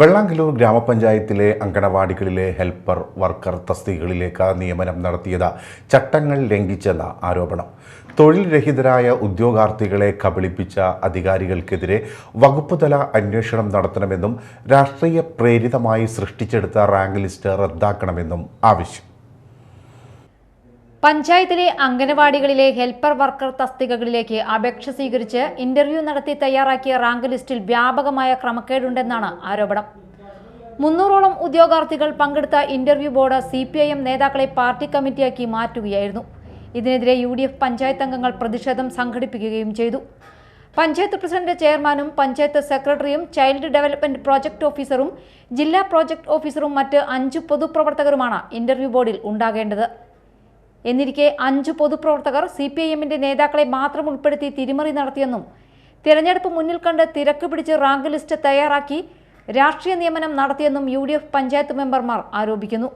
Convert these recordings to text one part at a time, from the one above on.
വെള്ളാങ്കല്ലൂർ ഗ്രാമപഞ്ചായത്തിലെ അങ്കണവാടികളിലെ helper worker തസ്തികകളിലേക്ക് നിയമനം നടത്തിയത് ചട്ടങ്ങൾ ലംഘിച്ചെന്ന ആരോപണം. തൊഴിൽ രഹിതരായ ഉദ്യോഗാർത്ഥികളെ കബളിപ്പിച്ച അധികാരികൾക്കെതിരെ വകുപ്പുതല അന്വേഷണം നടത്തണമെന്നും രാഷ്ട്രീയ പ്രേരിതമായി സൃഷ്ടിച്ചെടുത്ത റാങ്ക് ലിസ്റ്റ് റദ്ദാക്കണമെന്നും ആവശ്യം. പഞ്ചായത്തിലെ അംഗനവാടികളിലെ ഹെൽപ്പർ വർക്കർ തസ്തികകളിലേക്ക് അപേക്ഷ സ്വീകരിച്ച് ഇന്റർവ്യൂ നടത്തി തയ്യാറാക്കിയ റാങ്ക് ലിസ്റ്റിൽ വ്യാപകമായ ക്രമക്കേടുണ്ടെന്നാണ് ആരോപണം. മുന്നൂറോളം ഉദ്യോഗാർത്ഥികൾ പങ്കെടുത്ത interview board C P I M നേതാക്കളെ പാർട്ടി കമ്മിറ്റിയാക്കി മാറ്റുകയായിരുന്നു. ഇതിനെതിരെ യു ഡി എഫ് പഞ്ചായത്ത് അംഗങ്ങൾ പ്രതിഷേധം സംഘടിപ്പിക്കുകയും ചെയ്തു. പഞ്ചായത്ത് പ്രസിഡന്റ് ചെയർമാനും പഞ്ചായത്ത് സെക്രട്ടറിയും ചൈൽഡ് ഡെവലപ്മെന്റ് പ്രോജക്ട് ഓഫീസറും ജില്ലാ പ്രോജക്ട് ഓഫീസറും മറ്റ് അഞ്ച് പൊതുപ്രവർത്തകരുമാണ് ഇന്റർവ്യൂ ബോർഡിൽ ഉണ്ടാകേണ്ടത്. എന്നിരിക്കെ അഞ്ചു പൊതുപ്രവർത്തകർ സി പി ഐ എമ്മിന്റെ നേതാക്കളെ മാത്രം ഉൾപ്പെടുത്തി തിരിമറി നടത്തിയെന്നും തിരഞ്ഞെടുപ്പ് മുന്നിൽ കണ്ട് തിരക്ക് പിടിച്ച് റാങ്ക് ലിസ്റ്റ് തയ്യാറാക്കി രാഷ്ട്രീയ നിയമനം നടത്തിയെന്നും യു ഡി എഫ് പഞ്ചായത്ത് മെമ്പർമാർ ആരോപിക്കുന്നു.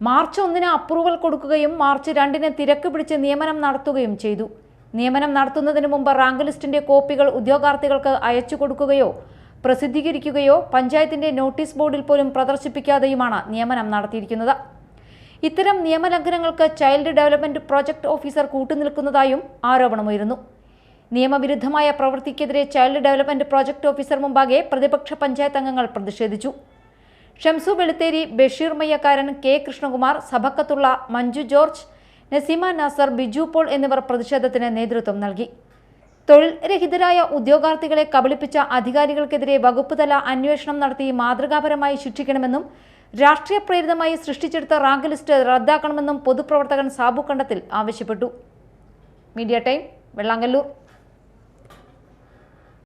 മാർച്ച് ഒന്നിന് അപ്രൂവൽ കൊടുക്കുകയും മാർച്ച് രണ്ടിന് തിരക്ക് പിടിച്ച് നിയമനം നടത്തുകയും ചെയ്തു. നിയമനം നടത്തുന്നതിന് മുമ്പ് റാങ്ക് ലിസ്റ്റിന്റെ കോപ്പികൾ ഉദ്യോഗാർത്ഥികൾക്ക് അയച്ചു കൊടുക്കുകയോ പ്രസിദ്ധീകരിക്കുകയോ പഞ്ചായത്തിന്റെ നോട്ടീസ് ബോർഡിൽ പോലും പ്രദർശിപ്പിക്കാതെയുമാണ് നിയമനം നടത്തിയിരിക്കുന്നത്. ഇത്തരം നിയമലംഘനങ്ങൾക്ക് ചൈൽഡ് ഡെവലപ്മെന്റ് പ്രോജക്ട് ഓഫീസർ കൂട്ടുനിൽക്കുന്നതായും ആരോപണമുയരുന്നു. നിയമവിരുദ്ധമായ പ്രവൃത്തിക്കെതിരെ ചൈൽഡ് ഡെവലപ്മെന്റ് പ്രോജക്ട് ഓഫീസർ മുമ്പാകെ പ്രതിപക്ഷ പഞ്ചായത്ത് അംഗങ്ങൾ പ്രതിഷേധിച്ചു. ഷംസു വെളുത്തേരി ബഷീർ മയ്യക്കാരൻ കെ. കൃഷ്ണകുമാർ സഭക്കത്തുള്ള മഞ്ജു ജോർജ് നസീമ നാസർ ബിജു പോൾ എന്നിവർ പ്രതിഷേധത്തിന് നേതൃത്വം നൽകി. തൊഴിൽ രഹിതരായ ഉദ്യോഗാർത്ഥികളെ കബളിപ്പിച്ച അധികാരികൾക്കെതിരെ വകുപ്പുതല അന്വേഷണം നടത്തി മാതൃകാപരമായി ശിക്ഷിക്കണമെന്നും രാഷ്ട്രീയ പ്രേരിതമായി സൃഷ്ടിച്ചെടുത്ത റാങ്ക് ലിസ്റ്റ് റദ്ദാക്കണമെന്നും പൊതുപ്രവർത്തകൻ സാബു കണ്ടത്തിൽ ആവശ്യപ്പെട്ടു. Media time Vellangallur.